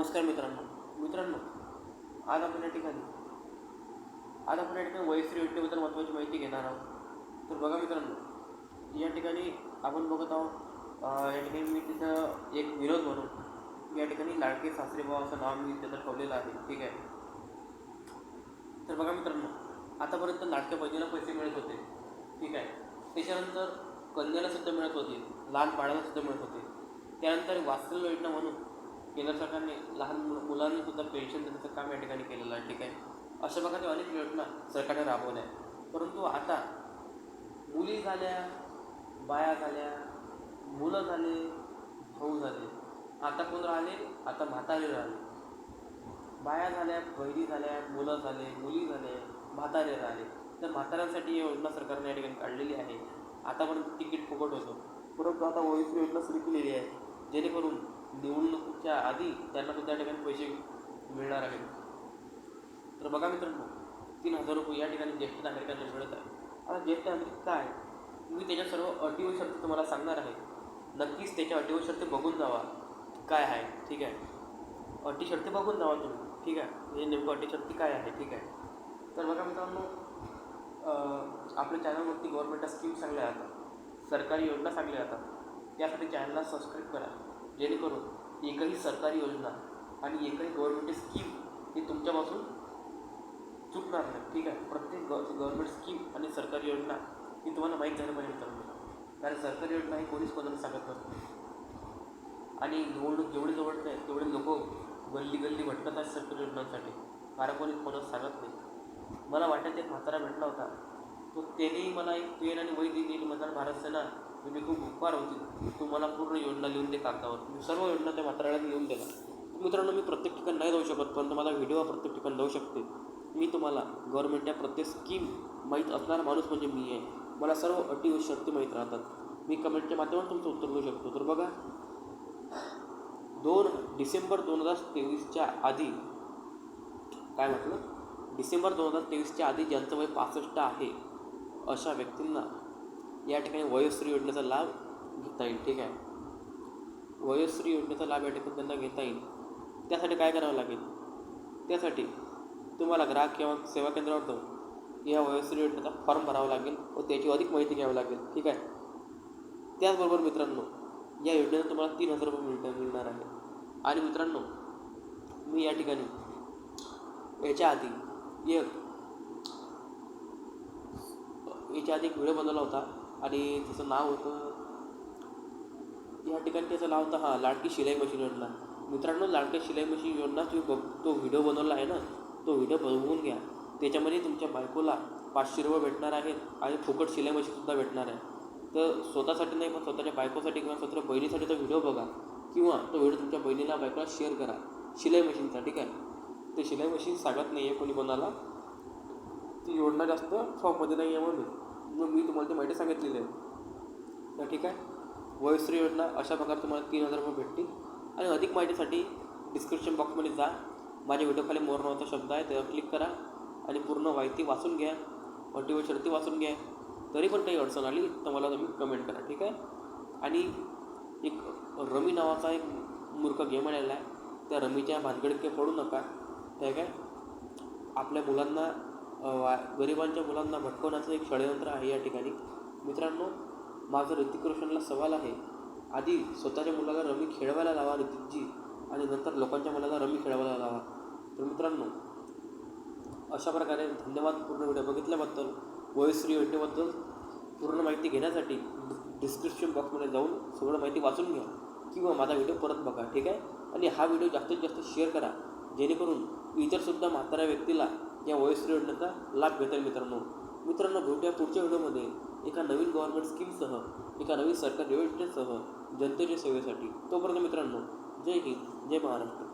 नमस्कार मित्रांनो. मित्रांनो आज आपण या ठिकाणी आज आपण या ठिकाणी वयस्त्री योजनेबद्दल महत्त्वाची माहिती घेणार आहोत. तर बघा मित्रांनो या ठिकाणी आपण बघत आहोत या ठिकाणी मी तिथं एक विरोध म्हणून या ठिकाणी लाडके सासरे भाऊ असं नाव मी तिथं ठेवलेलं आहे ठीक आहे? तर बघा मित्रांनो आतापर्यंत लाडक्या बहिणीला पैसे मिळत होते ठीक आहे? त्याच्यानंतर कन्याला सुद्धा मिळत होते लहान बाळाला सुद्धा मिळत होते. त्यानंतर वास्तव योजना म्हणून केंद्र सरकारने लहान मुलं मुलांना सुद्धा पेन्शन देण्याचं काम या ठिकाणी केलेलं आहे ठीक आहे? अशा प्रकारच्या अनेक योजना सरकारने राबवल्या आहेत. परंतु आता मुली झाल्या बाया झाल्या मुलं झाले भाऊ झाले आता कोण राहिले? आता म्हातारे राहिले. बाया झाल्या बहिणी झाल्या मुलं झाले मुली झाले म्हातारे राहिले. तर म्हाताऱ्यांसाठी योजना सरकारने या ठिकाणी काढलेली आहे. आतापर्यंत तिकीट फुकट होतं. परंतु आता वयस्कर योजना सुरू केलेली आहे. जेणेकरून निवडणुकीच्या आधी त्यांना सुद्धा त्या ठिकाणी पैसे मिळणार आहेत? तर बघा मित्रांनो तीन हजार रुपये या ठिकाणी ज्येष्ठ नागरिकांना मिळत आहे आता ज्येष्ठ नागरिक काय? मी त्याच्या सर्व अटी व शर्ती तुम्हाला सांगणार आहे. नक्कीच त्याच्या अटी व शर्ती बघून जावा. काय आहे? ठीक आहे. अटी शर्ती बघून जावा तुम्ही. ठीक आहे. म्हणजे नेमकं अटी शर्ती काय आहे? ठीक आहे. तर बघा मित्रांनो आपल्या चॅनलवरती गव्हर्नमेंटच्या स्कीम सांगल्या जातात सरकारी योजना सांगल्या जातात त्यासाठी चॅनलला सबस्क्राईब करा. जेणेकरून एकही सरकारी योजना आणि एकही गव्हर्नमेंटची स्कीम ही तुमच्यापासून चुकणार नाही. ठीक आहे? प्रत्येक ग गव्हर्नमेंट स्कीम आणि सरकारी योजना ही तुम्हाला माहीत झालं पाहिजे मित्रांनो कारण सरकारी योजना ही कोणीच कोणाला सांगत नसते. आणि निवडणूक जेवढी जवळ आहे तेवढे लोक गल्ली गल्ली भटकत आहेत सरकारी योजनांसाठी. कारण कोणी कोणाला सांगत नाही. मला वाटत एक म्हातारा भेटला होता. तो त्यानेही मला एक पेन आणि वही दिली म्हणजे भारत सेना म्हणजे तुम्ही खूप उपकार होती. तुम्हाला पूर्ण योजना लिहून दे कागदावर. मी सर्व योजना त्या म्हाताऱ्याला लिहून दिला मित्रांनो मी प्रत्येक ठिकाणी नाही जाऊ शकत परंतु माझा व्हिडिओ प्रत्येक ठिकाण जाऊ शकते. मी तुम्हाला गव्हर्नमेंटच्या प्रत्येक स्कीम माहीत असणारा माणूस म्हणजे मी आहे. मला सर्व अटी व शर्ती माहीत राहतात. मी कमेंटच्या माध्यमातून तुमचं उत्तर देऊ शकतो. तर बघा दोन डिसेंबर दोन हजार तेवीसच्या आधी काय म्हटलं? डिसेंबर दोन हजार तेवीसच्या आधी ज्यांचं वय पासष्ट आहे अशा व्यक्तींना या ठिकाणी वयोश्री योजनेचा लाभ घेता येईल ठीक आहे? वयोश्री योजनेचा लाभ या ठिकाणी त्यांना घेता येईल. त्यासाठी काय करावं लागेल? त्यासाठी तुम्हाला ग्राहक किंवा सेवा केंद्रावर जाऊन या वयोश्री योजनेचा फॉर्म भरावा लागेल व त्याची अधिक माहिती घ्यावी लागेल ठीक आहे? त्याचबरोबर मित्रांनो या योजनेनं तुम्हाला तीन हजार रुपये मिळत मिळणार आहे. आणि मित्रांनो मी या ठिकाणी याच्या आधी एक याच्या आधी एक व्हिडिओ बनवला होता. आणि त्याचं नाव होतं या ठिकाणी त्याचं नाव होतं हां लाडकी शिलाई मशीन योजना. मित्रांनो लाडकी शिलाई मशीन योजना तुम्ही बघ तो व्हिडिओ बनवला आहे ना तो व्हिडिओ बघून घ्या. त्याच्यामध्ये तुमच्या बायकोला पाचशे रुपये भेटणार आहेत आणि फुकट शिलाई मशीनसुद्धा भेटणार आहे. तर स्वतःसाठी नाही पण स्वतःच्या बायकोसाठी किंवा स्वतःच्या बहिणीसाठी तो व्हिडिओ बघा किंवा तो व्हिडिओ तुमच्या बहिणीला बायकोला शेअर करा. शिलाई मशीनचा ठीक आहे? ते शिलाई मशीन सांगत नाही आहे कोणी कोणाला. ती योजना जास्त फॉर्ममध्ये नाही आहे म्हणून. तुम्हाला माहिती सांगितलेली आहे. तर ठीक आहे. वयश्री योजना अशा प्रकारे तुम्हाला तीन हजार रुपये भेटतील. आणि अधिक माहितीसाठी डिस्क्रिप्शन बॉक्समध्ये जा. माझ्या व्हिडिओखाली मोर नावाचा शब्द आहे त्यावर क्लिक करा. आणि पूर्ण माहिती वाचून घ्या. अटी शर्ती वाचून घ्या. तरी पण काही अडचण आली तर मला तुम्ही कमेंट करा ठीक आहे? आणि एक रमी नावाचा एक मूर्ख गेम आलेला आहे. त्या रमीच्या भानगडीत काही पडू नका ठीक आहे? आपल्या मुलांना वा गरिबांच्या मुलांना भटकवण्याचं एक षडयंत्र आहे या ठिकाणी. मित्रांनो माझं ऋतिक रोशनला सवाल आहे आधी स्वतःच्या मुलाला रमी खेळवायला लावा ऋतिकजी आणि नंतर लोकांच्या मुलाला रमी खेळवायला लावा. तर मित्रांनो अशा प्रकारे धन्यवाद पूर्ण व्हिडिओ बघितल्याबद्दल वयश्री योजनेबद्दल पूर्ण माहिती घेण्यासाठी डिस्क्रिप्शन बॉक्समध्ये जाऊन सगळं माहिती वाचून घ्या किंवा माझा व्हिडिओ परत बघा ठीक आहे? आणि हा व्हिडिओ जास्तीत जास्त शेअर करा जेणेकरून इतरसुद्धा म्हाताऱ्या व्यक्तीला या वयश्री योजनेचा लाभ घेता येईल मित्रांनो. मित्रांनो भेटूया पुढच्या व्हिडिओमध्ये. एका नवीन गव्हर्नमेंट स्कीमसह एका नवीन सरकारी योजनेसह जनतेच्या सेवेसाठी. तोपर्यंत मित्रांनो जय हिंद जय महाराष्ट्र.